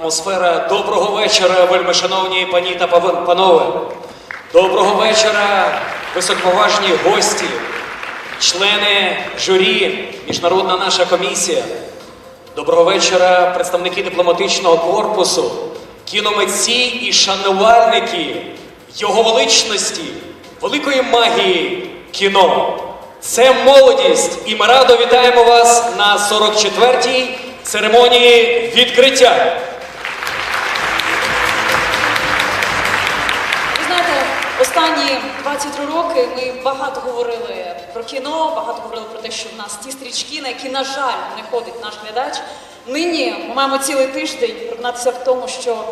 Атмосфера. Доброго вечора, вельмишановні пані та панове. Доброго вечора, високоповажні гості, члени журі, міжнародна наша комісія. Доброго вечора, представники дипломатичного корпусу, кіномитці і шанувальники його величності, великої магії кіно. Це молодість, і ми радо вітаємо вас на 44-й церемонії відкриття. Ви знаєте, останні 23 роки ми багато говорили про кіно, багато говорили про те, що в нас ті стрічки, на які, на жаль, не ходить наш глядач. Нині ми маємо цілий тиждень переконатися в тому, що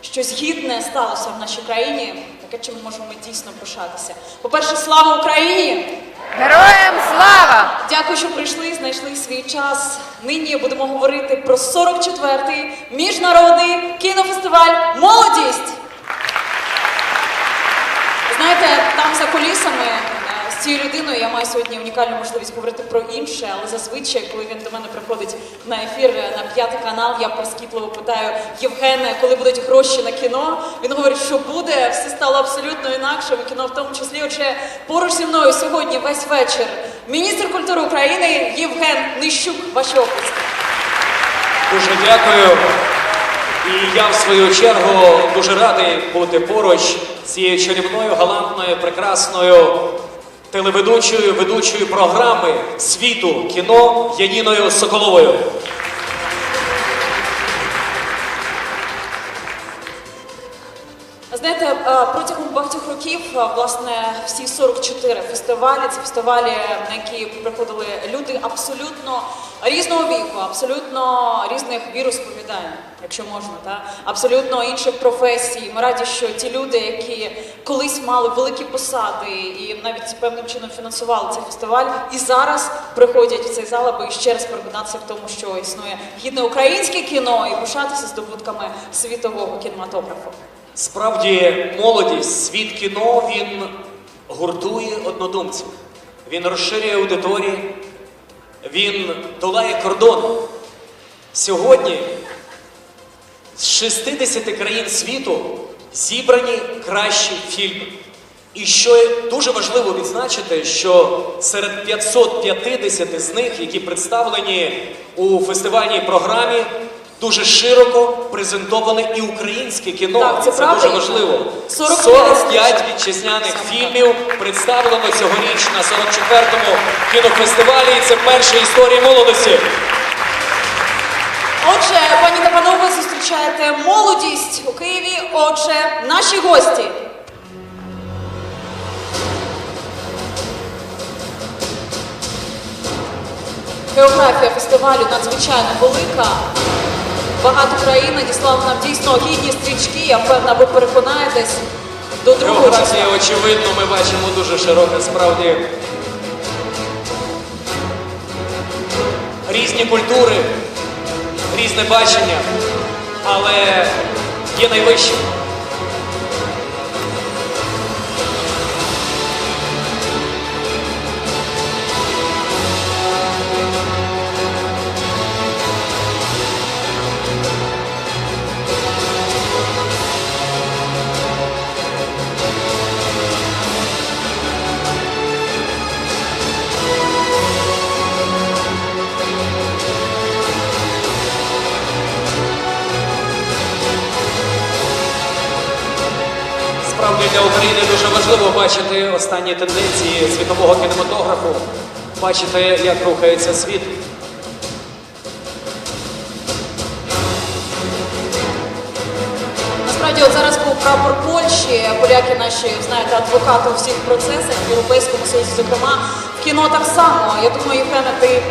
щось гідне сталося в нашій країні, таке, чим ми можемо дійсно пишатися. По-перше, слава Україні! Героям слава! Дякую, що прийшли, знайшли свій час. Нині будемо говорити про 44-й міжнародний кінофестиваль Молодість. Знаєте, там за кулісами е, з цією людиною я маю сьогодні унікальну можливість говорити про інше, але зазвичай, коли він до мене приходить на ефір е, на п'ятий канал, я проскіпливо питаю Євгене, коли будуть гроші на кіно. Він говорить, що буде, все стало абсолютно інакшим, і кіно в тому числі. Отже, поруч зі мною сьогодні весь вечір міністр культури України Євген Нищук. Ваші оплески. Дуже дякую. І я, в свою чергу, дуже радий бути поруч цією чарівною, галантною, прекрасною телеведучою, ведучою програми світу кіно Яніною Соколовою. Років, е, власне, всі 44 фестивалі, це фестивалі, на які приходили люди абсолютно різного віку, абсолютно різних віросповідань, якщо можна, та абсолютно інших професій. Ми раді, що ті люди, які колись мали великі посади і навіть певним чином фінансували цей фестиваль, і зараз приходять в цей зал, аби ще раз переконатися в тому, що існує гідне українське кіно і пишатися здобутками світового кінематографу. Справді, молодість, світ кіно він гуртує однодумців. Він розширює аудиторії, він долає кордони. Сьогодні з 60 країн світу зібрані кращі фільми. І що дуже важливо відзначити, що серед 550 з них, які представлені у фестивальній програмі, дуже широко презентоване і українське кіно. Так, це це дуже важливо. 45 45 вітчизняних фільмів представлено цьогоріч на 44-му кінофестивалі. І це перша історія молодості. Отже, пані та панове, зустрічаєте молодість у Києві. Отже, наші гості. Географія фестивалю надзвичайно велика. Багато країн надіслав нам дійсно гідні стрічки. Я впевнена, ви переконаєтесь до другого. Географія, очевидно, ми бачимо дуже широке справді. Різні культури, різне бачення, але є найвище. Справді для України дуже важливо бачити останні тенденції світового кінематографу, бачити, як рухається світ. Насправді, от зараз був прапор Польщі. Поляки наші, знаєте, адвокати у всіх процесах в Європейському Союзі, зокрема, в кіно так само. Я думаю, Євгене, ти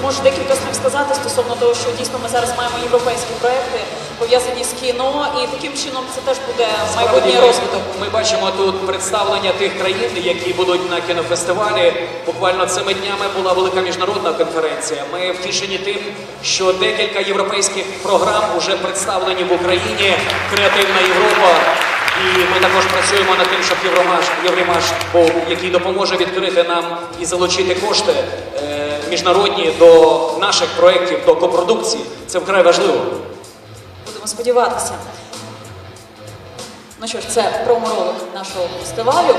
зможеш декілька слів сказати стосовно того, що дійсно ми зараз маємо європейські проекти пов'язані з кіно, і таким чином це теж буде майбутній розвиток. Ми бачимо тут представлення тих країн, які будуть на кінофестивалі. Буквально цими днями була велика міжнародна конференція. Ми втішені тим, що декілька європейських програм вже представлені в Україні. Креативна Європа. І ми також працюємо над тим, щоб Євромаш, Євромаш який допоможе відкрити нам і залучити кошти е, міжнародні до наших проєктів, до копродукції. Це вкрай важливо. Будемо сподіватися. Ну що ж, це проморолик нашого фестивалю.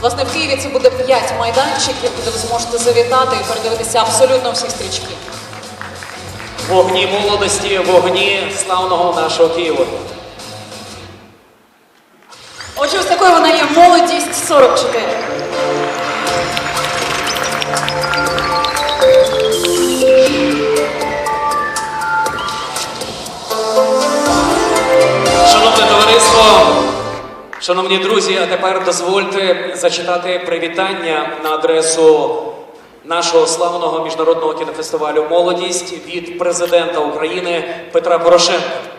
Власне, в Києві це буде 5 майданчиків, куди ви зможете завітати і передивитися абсолютно всі стрічки. Вогні молодості, вогні славного нашого Києва. Отже, ось такою вона є молодість 44. Шановне товариство, шановні друзі, а тепер дозвольте зачитати привітання на адресу нашого славного міжнародного кінофестивалю Молодість від президента України Петра Порошенка.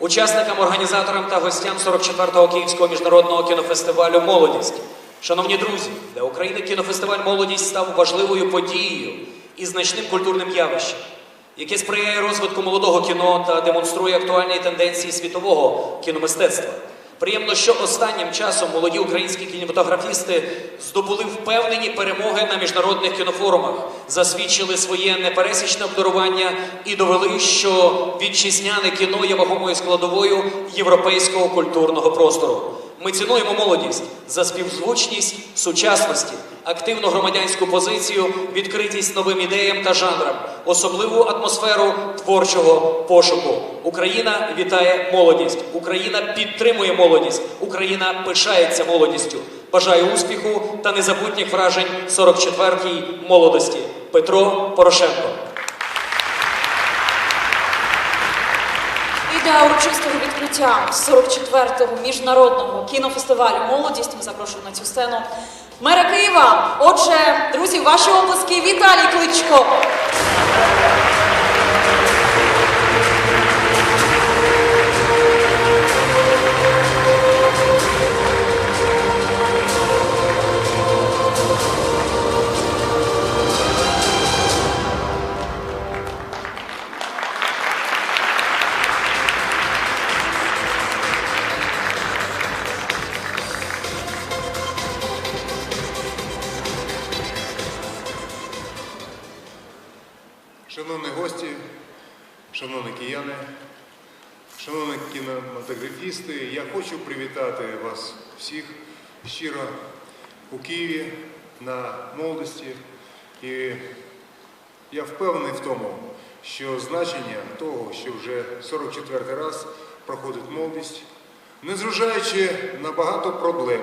Учасникам, організаторам та гостям 44-го Київського міжнародного кінофестивалю Молодість. Шановні друзі, для України кінофестиваль Молодість став важливою подією і значним культурним явищем, яке сприяє розвитку молодого кіно та демонструє актуальні тенденції світового кіномистецтва. Приємно, що останнім часом молоді українські кінематографісти здобули впевнені перемоги на міжнародних кінофорумах, засвідчили своє непересічне обдарування і довели, що вітчизняне кіно є вагомою складовою європейського культурного простору. Ми цінуємо молодість за співзвучність сучасності, активну громадянську позицію, відкритість новим ідеям та жанрам, особливу атмосферу творчого пошуку. Україна вітає молодість, Україна підтримує молодість, Україна пишається молодістю. Бажаю успіху та незабутніх вражень 44-й молодості. Петро Порошенко. І для урочистого відкриття 44-го міжнародного кінофестивалю Молодість ми запрошуємо на цю сцену мера Києва. Отже, друзі, ваші обласки Віталій Кличко. Шановні кияни, шановні кінематографісти, я хочу привітати вас всіх щиро у Києві на молодості. І я впевнений в тому, що значення того, що вже 44 раз проходить молодість, незважаючи на багато проблем,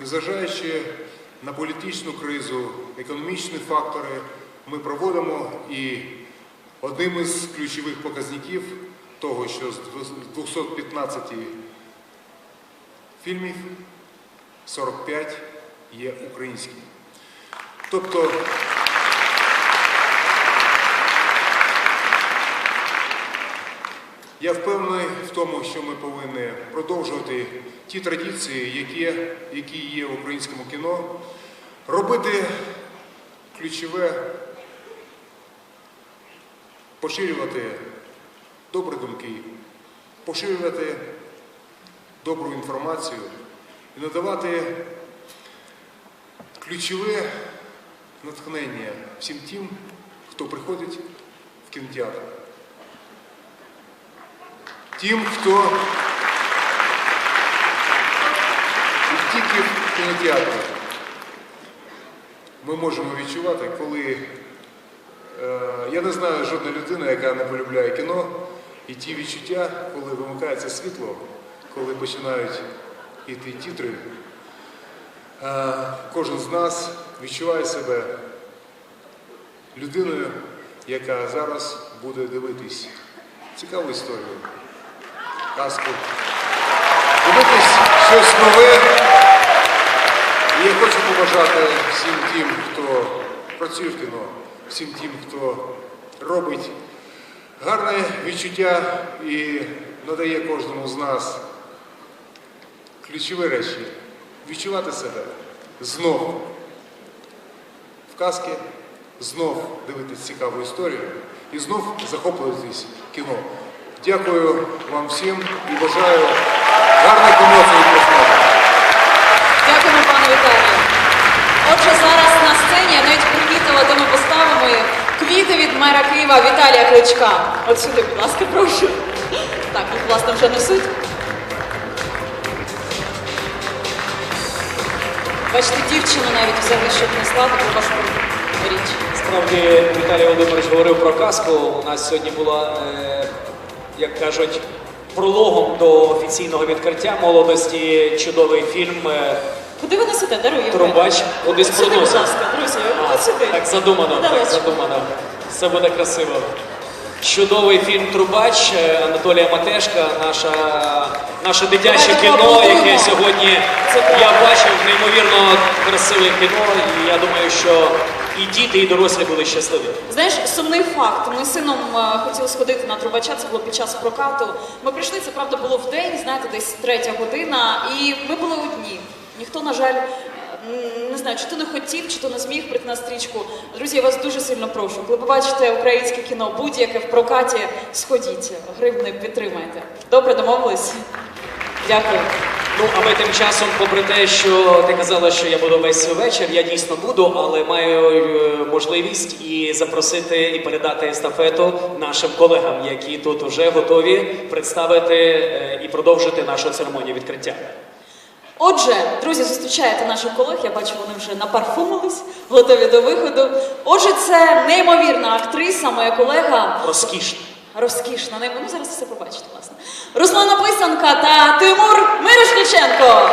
незважаючи на політичну кризу, економічні фактори, ми проводимо і одним із ключових показників того, що з 215 фільмів 45 є українські. Тобто Я впевнений в тому, що ми повинні продовжувати ті традиції, які, які є в українському кіно, робити ключове, поширювати добрі думки, поширювати добру інформацію і надавати ключове натхнення всім тим, хто приходить в кінотеатр. Тим, хто тільки в кінотеатрі. Ми можемо відчувати, коли я не знаю жодної людини, яка не полюбляє кіно, і ті відчуття, коли вимикається світло, коли починають йти тітри, е, кожен з нас відчуває себе людиною, яка зараз буде дивитись цікаву історію казку. Дивитись щось нове. І я хочу побажати всім тим, хто працює в кіно, всім тим, хто робить гарне відчуття і надає кожному з нас ключові речі. Відчувати себе знов в казки, знов дивитись цікаву історію і знов захоплюватись кіно. Дякую вам всім і бажаю гарних емоцій і просмотру. Дякуємо, пане Віталію. Отже, зараз на сцені я навіть привітаю мера Києва Віталія Кличка. От сюди, будь ласка, прошу. Так, їх власне вже несуть. Бачите, дівчину навіть взяли, щоб несла таку важку річ. Справді Віталій Володимирович говорив про казку. У нас сьогодні була, е, як кажуть, прологом до офіційного відкриття молодості чудовий фільм е, Куди ви несете? Дарує. Трубач кудись Сюди, будь проносить. ласка, сюди. Так задумано, так задумано. Все буде красиво. Чудовий фільм Трубач Анатолія Матешка, наша, наше дитяче Давайте кіно, поаплодуємо. яке сьогодні Це я бачив неймовірно красиве кіно, і я думаю, що і діти, і дорослі були щасливі. Знаєш, сумний факт. Ми з сином е, хотіли сходити на трубача, це було під час прокату. Ми прийшли, це правда було в день, знаєте, десь третя година, і ми були одні. Ніхто, на жаль, не знаю, чи то не хотів, чи то не зміг прийти на стрічку. Друзі, я вас дуже сильно прошу. Коли побачите українське кіно, будь-яке в прокаті, сходіть, гривни підтримайте. Добре, домовились? Дякую. Ну, а ми тим часом, попри те, що ти казала, що я буду весь вечір, я дійсно буду, але маю е, можливість і запросити і передати естафету нашим колегам, які тут вже готові представити е, і продовжити нашу церемонію відкриття. Отже, друзі, зустрічаєте наших колег. Я бачу, вони вже напарфумились, готові до виходу. Отже, це неймовірна актриса, моя колега. Розкішна. Розкішна, неймовірна. ну зараз все побачите, власне. Руслана Писанка та Тимур Мирошниченко.